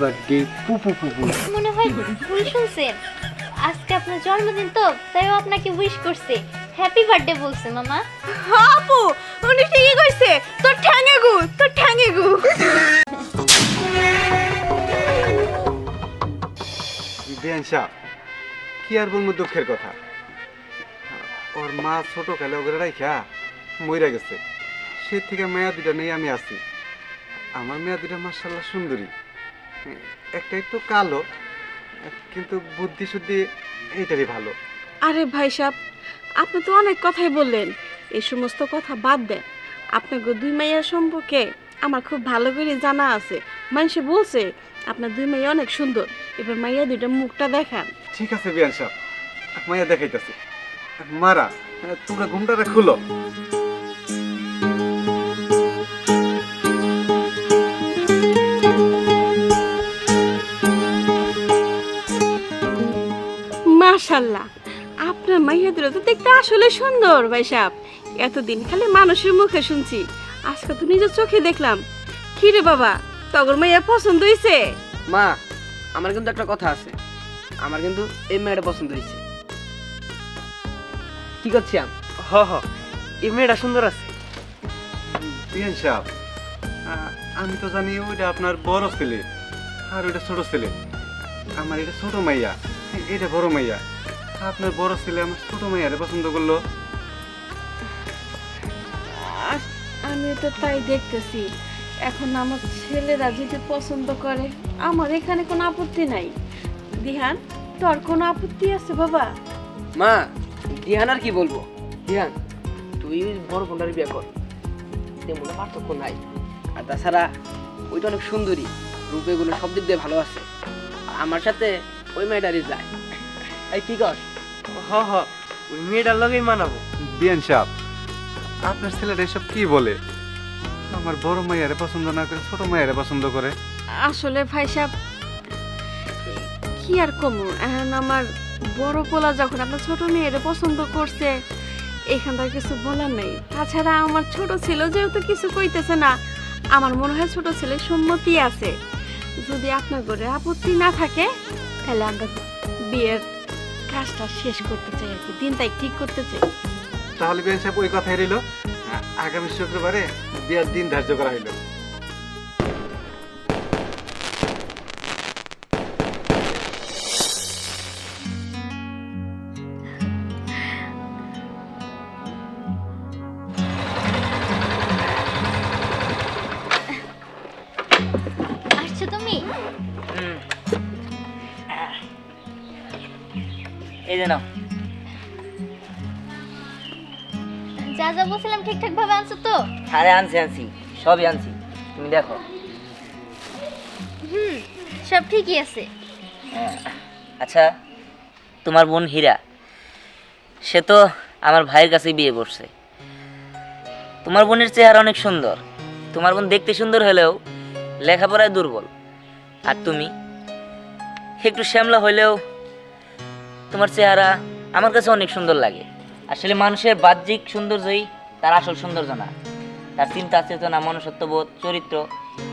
Birthday পু পু পু পু। মনে হয় ভুল শুনছেন। আজকে আপনার জন্মদিন তো তাই ও আপনাকে উইশ করছে। হ্যাপি বার্থডে বলছে মামা। আপু উনি ঠিকই কইছে। তোর ঠ্যাঙে গু তোর ঠ্যাঙে গু। সাহ কি আর বলব দুঃখের কথা? ওর মা ছোট কালে ওগুলো রাইখা মইরা গেছে। সে থেকে মেয়া দুটা নেই আমি আছি। আমার মেয়া দুটা মার্শাল্লাহ সুন্দরী। একটা একটু কালো কিন্তু বুদ্ধি শুদ্ধি এইটারই ভালো। আরে ভাই সাহেব আপনি তো অনেক কথাই বললেন। এই সমস্ত কথা বাদ দেন। আপনাকে দুই মাইয়ার সম্পর্কে আমার খুব ভালো করে জানা আছে। মানুষে বলছে আপনার দুই মাইয়া অনেক সুন্দর। এবার মাইয়া দুইটা মুখটা দেখান। ঠিক আছে বিয়ান সাহ মাইয়া দেখাইতেছে। মারা তোমরা ঘুমটাটা খুলো। মাশাল্লাহ আপনার মাইয়া দুটো তো দেখতে আসলে সুন্দর ভাই সাহেব। এতদিন খালি মানুষের মুখে শুনছি আজকে তো নিজের চোখে দেখলাম। কি রে বাবা তগর মাইয়া পছন্দ হয়েছে মা আমার কিন্তু একটা কথা আছে। আমার কিন্তু এই মেয়েটা পছন্দ হয়েছে কি করছি আম? হ হ এই মেয়েটা সুন্দর আছে। বিয়ান সাহ আমি তো জানি ওইটা আপনার বড় ছেলে আর ওইটা ছোট ছেলে। আমার এটা ছোট মাইয়া। এটা বড় মাইয়া। আপনার বড় ছেলে আমার ছোট মাইয়ারে পছন্দ করল। আমি তো তাই দেখতেছি। এখন আমার ছেলেরা যদি পছন্দ করে আমার এখানে কোনো আপত্তি নাই। দিহান তোর কোনো আপত্তি আছে বাবা? মা দিহান আর কি বলব? দিহান তুই বড় বোনটার বিয়ে কর। তেমন পার্থক্য নাই। আর তাছাড়া ওইটা অনেক সুন্দরী। রূপে গুলো সব দিক দিয়ে ভালো আছে। আমার সাথে ওই মেয়েটারই যায়। এই কি কর হ হ ওই মেয়েটার লগেই মানাবো। বিয়ান সাহ আপনার ছেলেটা এসব কি বলে? আমার বড় মাইয়ারে পছন্দ না করে ছোট মাইয়ারে পছন্দ করে। আসলে ভাই সাহেব কি আর কমু? এখন আমার বড় পোলা যখন আপনার ছোট মেয়ের পছন্দ করছে এখান থেকে কিছু বলার নেই। তাছাড়া আমার ছোট ছিল যেহেতু কিছু কইতেছে না আমার মনে হয় ছোট ছেলে সম্মতি আছে। যদি আপনার ঘরে আপত্তি না থাকে তাহলে আমরা বিয়ের কাজটা শেষ করতে চাই আর কি দিন তাই ঠিক করতে চাই। তাহলে বিয়ান সাহেব ওই কথাই রইল। আগামী শুক্রবারে বিয়ের দিন ধার্য করা হইল। আসছো তুমি? এই যে নাও। যা যা বলছিলাম ঠিকঠাক ভাবে আনছো তো? আরে আনছি আনছি। সবই আনছি। তুমি দেখো। হুম সব ঠিকই আছে। আচ্ছা তোমার বোন হীরা সে তো আমার ভাইয়ের কাছে বিয়ে করছে। তোমার বোনের চেহারা অনেক সুন্দর। তোমার বোন দেখতে সুন্দর হলেও লেখাপড়ায় দুর্বল। আর তুমি? একটু শ্যামলা হলেও তোমার চেহারা আমার কাছে অনেক সুন্দর লাগে। আসলে মানুষের বাহ্যিক সৌন্দর্যই তার আসল সৌন্দর্য না। তার চিন্তা চেতনা মনুষ্যত্ববোধ চরিত্র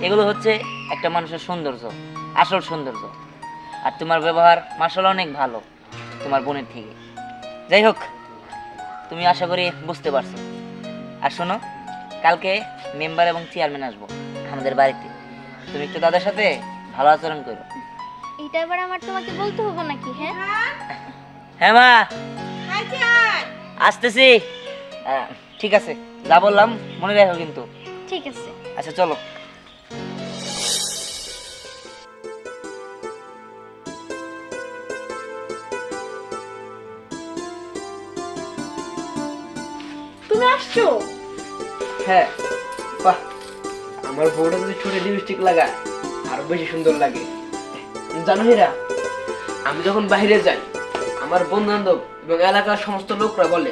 এগুলো হচ্ছে একটা মানুষের সৌন্দর্য আসল সৌন্দর্য। আর তোমার ব্যবহার মার্শাল অনেক ভালো তোমার বোনের থেকে। যাই হোক তুমি আশা করি বুঝতে পারছ। আর শোনো কালকে মেম্বার এবং চেয়ারম্যান আসব আমাদের বাড়িতে। তুমি একটু তাদের সাথে ভালো আচরণ করো। এটা এবার আমার তোমাকে বলতে হবে নাকি হ্যাঁ। হ্যাঁ মা। আসতেছি। ঠিক আছে। যা বললাম মনে রাখো কিন্তু। ঠিক আছে। আচ্ছা চলো। তুমি আসছো? হ্যাঁ। বাহ আমার বউটা যদি ছোট লিপস্টিক লাগায় আরও বেশি সুন্দর লাগে। জানো হীরা আমি যখন বাইরে যাই আমার বন্ধু বান্ধব এবং এলাকার সমস্ত লোকরা বলে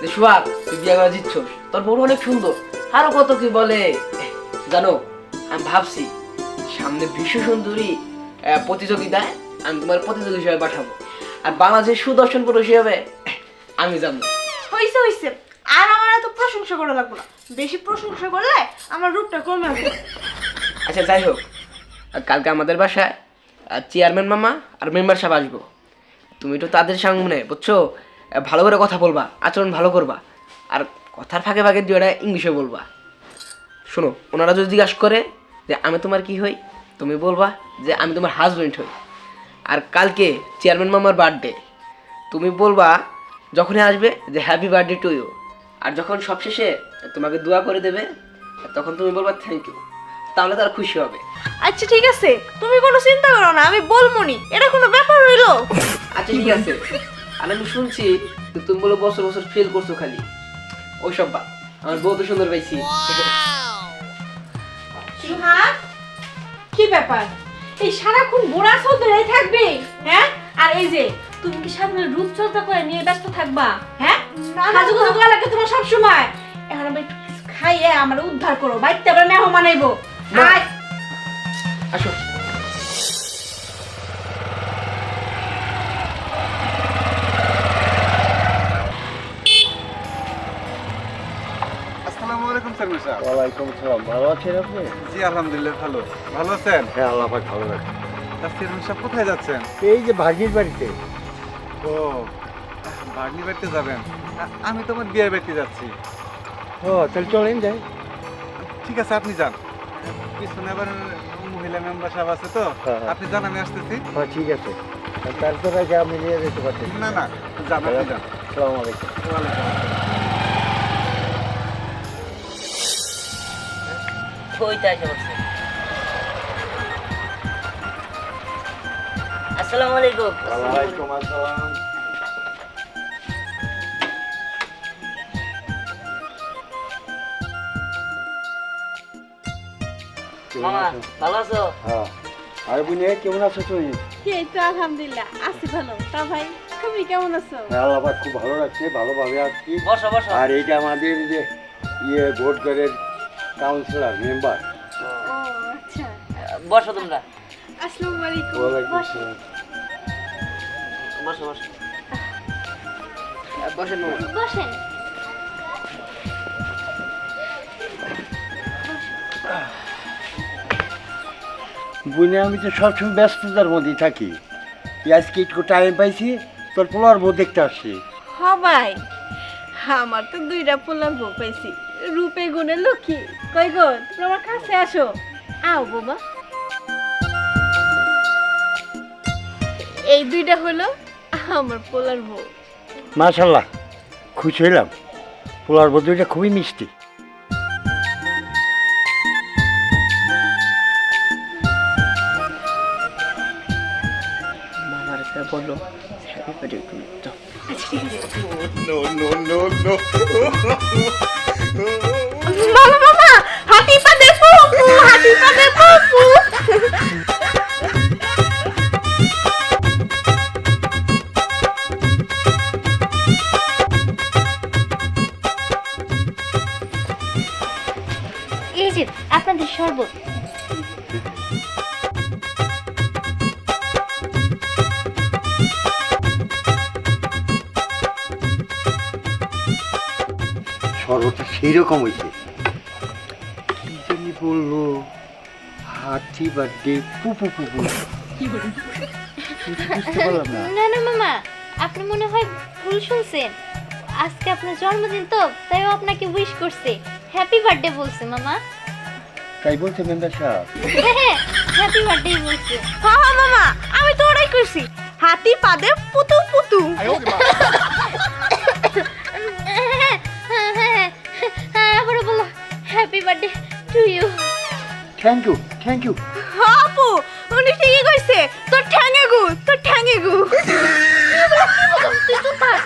যে সুহাগ তুই বিয়ে করা দিচ্ছস। তোর বউটা অনেক সুন্দর। আরও কত কি বলে? জানো আমি ভাবছি সামনে বিশ্ব সুন্দরী প্রতিযোগিতায় আমি তোমার প্রতিযোগী হিসেবে পাঠাবো। আর বাংলাদেশের সুদর্শন পুরুষ হিসেবে আমি যাব হইছে হইছে। আর আমার এত প্রশংসা করা লাগবে না। বেশি প্রশংসা করলে আমার রূপটা কমে আসবে। আচ্ছা যাই হোক। কালকে আমাদের বাসায় চেয়ারম্যান মামা আর মেম্বার সাহেব আসব। তুমি তো তাদের সামনে, বুঝছ? ভালো করে কথা বলবা, আচরণ ভালো করবা। আর কথার ফাঁকে ফাঁকে দুটা ইংলিশে বলবা। শোনো, ওনারা যদি জিজ্ঞাসা করে যে আমি তোমার কি হই, তুমি বলবা যে আমি তোমার হাজবেন্ড হই। আর কালকে চেয়ারম্যান মামার বার্থডে তুমি বলবা যখনই আসবে যে হ্যাপি বার্থডে টু ইউ আর যখন সবশেষে তোমাকে দোয়া করে দেবে, তখন তুমি বলবা থ্যাংক ইউ তাহলে তার খুশি হবে। আচ্ছা ঠিক আছে। তুমি কোনো চিন্তা করো না, আমি বলমনি এটা কোনো ব্যাপার হইল? আচ্ছা ঠিক আছে। আর আমি শুনছি যে তুমি বলে বছর বছর ফেল করছ খালি। ওইসব বাদ। আমার বউ তো সুন্দর পাইছি। কি ব্যাপার? এই সারাক্ষণ ধরে থাকবে হ্যাঁ? আর এই যে তুমি কি সামনে রূপচর্চা করে নিয়ে ব্যস্ত থাকবা হ্যাঁ? কাজু করা লাগে তোমার সব সময় এখন আমি খাইয়ে আমার উদ্ধার করো বাইতে আবার মেহমান আইবো। আয়। আসো। আসসালামু আলাইকুম স্যার ওয়ালাইকুম ভালো আছেন আপনি? জি আলহামদুলিল্লাহ ভালো। ভালো আছেন? হ্যাঁ আল্লাহ পাক ভালো রাখে তা চেয়ারম্যান সাহেব কোথায় যাচ্ছেন? এই যে ভাগির বাড়িতে। ও বাড়িতে যাবেন। আমি তোমার বিয়ের বাড়িতে যাচ্ছি। ও তাহলে চলেন যাই। ঠিক আছে আপনি যান। পিছনে আবার মহিলা মেম্বার সাহেব আছে তো। হ্যাঁ, হ্যাঁ। আপনি যান আমি আসতেছি। হ্যাঁ ঠিক আছে। তারপর আগে আমি নিয়ে যেতে পারছি না না যান আপনি যান। সালাম আলাইকুম। ওইটা এসে বলছে আসসালামু আলাইকুম। ওয়ালাইকুম আসসালাম। মামা ভালো আছো? হ্যাঁ। আর বুঝে কেমন আছো এই তো আলহামদুলিল্লাহ আছি ভালো। তা ভাই তুমি কেমন আছো? হ্যাঁ আল্লাহ পাক খুব ভালো রাখছে ভালোভাবে আসছি বসো বসো। আর এইটা আমাদের যে ইয়ে ভোট ঘরের কাউন্সিলর মেম্বার ও আচ্ছা। বসো তোমরা। আসসালামু আলাইকুম। ওয়ালাইকুম আসসালাম। বসো বসো। বসেন বসেন। বুঝে আমি তো সবসময় ব্যস্ততার মধ্যেই থাকি। এই আজকে একটু টাইম পাইছি তোর পোলার বউ দেখতে আসছি। হবাই আমার তো দুইটা পোলার বউ পাইছি। রূপে গুণে লক্ষ্মী। কই গো তুমি আমার কাছে আসো। আও বাবা এই দুইটা হলো আমার পোলার বউ। মাশাল্লাহ খুশি হইলাম। পোলার বউ দুইটা খুবই মিষ্টি। বলল হ্যাপি বার্থডে টু মামা সেই হয়েছে। কি জানি বলল? হাতি বার্থডে পুপু পুপু বুঝতে পারলাম না। না না মামা আপনি মনে হয় ভুল শুনছেন। আজকে আপনার জন্মদিন তো তাই আপনাকে উইশ করছে। হ্যাপি বার্থডে বলছে মামা। তাই বলছে মেম্বার সাহেব হ্যাঁ হ্যাপি বার্থডে বলছে। হ্যাঁ হ্যাঁ মামা আমি তো ওটাই কইছি হাতি পা দে পুতু পুতু birthday to you thank you thank you আপু উনি ঠিকই কইছে। তোর ঠ্যাঙে গু তোর ঠ্যাঙে গু। তুই চুপ থাক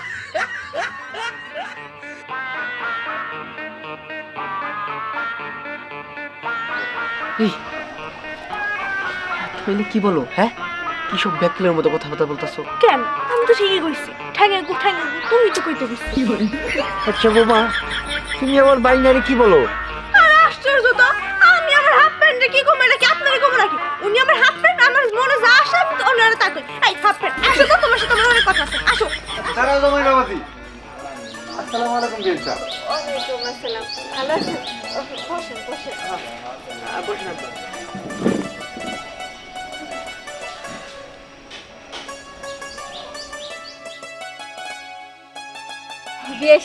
এই তুমি কি বলো হ্যাঁ? কি সব ব্যাকলের মতো কথাবার্তা বলতেছো? কেন? আমি তো ঠিকই কইছি। ঠ্যাঙে গু ঠ্যাঙে গু তুই তো কইতে কইছিস। আচ্ছা বোমা তুমি আমার বাইনারে কি বলো? উনি আমার হাফ ফ্রেন্ড আমার মনে যা আসে আমি ওনারা তা করি। এই হাফ ফ্রেন্ড আসো তো তোমার সাথে আমার অনেক কথা আছে আসো। তারা তোমার বাবাজি। আসসালামু আলাইকুম বিয়ের স্যার ওয়ালাইকুম আসসালাম। ভালো আছেন?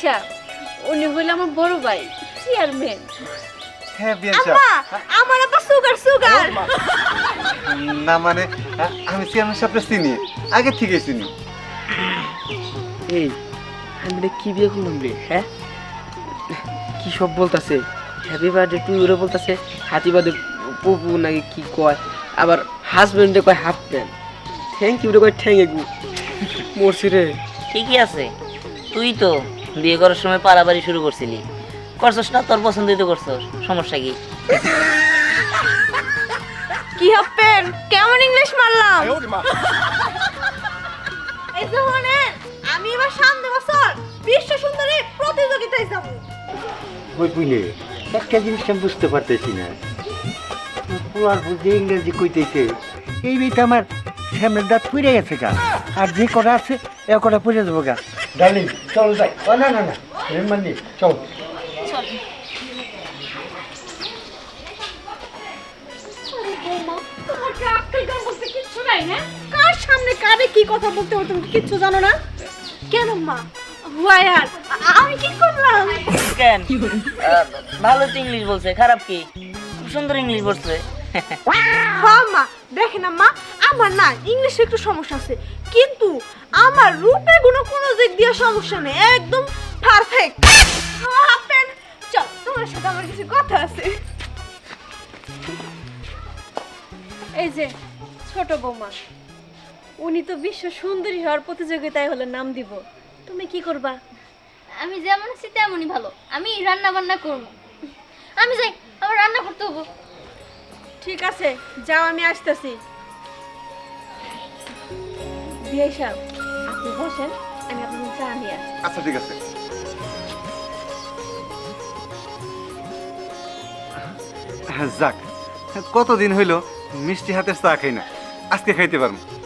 হ্যাঁ, উনি হইল আমার বড় ভাই চেয়ারম্যান হ্যাঁ বিয়ান সাহেব আমার আবার সুগার সুগার না মানে আমি চেয়ারম্যান সাহেবটা চিনি। আগে থেকে চিনি। এই আমি রে কি বিয়ে করলাম রে হ্যাঁ? কি সব বলতাছে? হ্যাপি বার্থডে টু ইউরো বলতাছে। হাতি বাদে পপু নাকি কি কয়? আবার হাজবেন্ডে কয় হাফ প্যান্ট থ্যাংক ইউ রে কয় ঠ্যাং এগু। মরছি রে। ঠিকই আছে। তুই তো বিয়ে করার সময় পারাবাড়ি শুরু করছিলি। করছস না তোর পছন্দই তো করছস। সমস্যা কি? কি হাপ্পেন? কেমন ইংলিশ মারলাম? এই যে শোনেন, আমি এবার সামনে বছর বিশ্ব সুন্দরী প্রতিযোগিতায় যাব। ওই বুঝলে একটা জিনিস আমি বুঝতে পারতেছি না। পোলার বুঝে ইংরেজি কইতেছে। এই বেটা আমার সামনের দাঁত পুড়ে গেছে গা। আর যে কটা আছে এ কটা পুড়ে দেবো গা। ডার্লিং চল যাই। না না না। চল। আক্কেল জ্ঞান বলতে কিচ্ছু নাই না কার সামনে কারে কি কথা বলতে হবে তুমি কিচ্ছু জানো না? কেন মা? ওয়ার আমি কি করলাম? কেন? ভালো তো ইংলিশ বলছে খারাপ কি? খুব সুন্দর ইংলিশ বলছে। হ্যাঁ মা দেখেন মা আমার না ইংলিশে একটু সমস্যা আছে। কিন্তু আমার রূপে কোনো কোনো দিক দিয়ে সমস্যা নেই একদম পারফেক্ট চল তোমার সাথে আমার কিছু কথা আছে। এই যে ছোট বৌমা উনি তো বিশ্ব সুন্দরী হওয়ার প্রতিযোগিতায় হলে নাম দিব। তুমি কি করবা? আমি যেমন আছি তেমনই ভালো। আমি রান্না বান্না করব। আমি যাই আমার রান্না করতে হব। ঠিক আছে যাও আমি আসতেছি। সাহেব আপনি বসেন আমি আপনার চা নিয়ে আসি। আচ্ছা ঠিক আছে। হ্যাঁ, যাক কতদিন হইল? মিষ্টি হাতের চা খাই না। আজকে খাইতে পারব।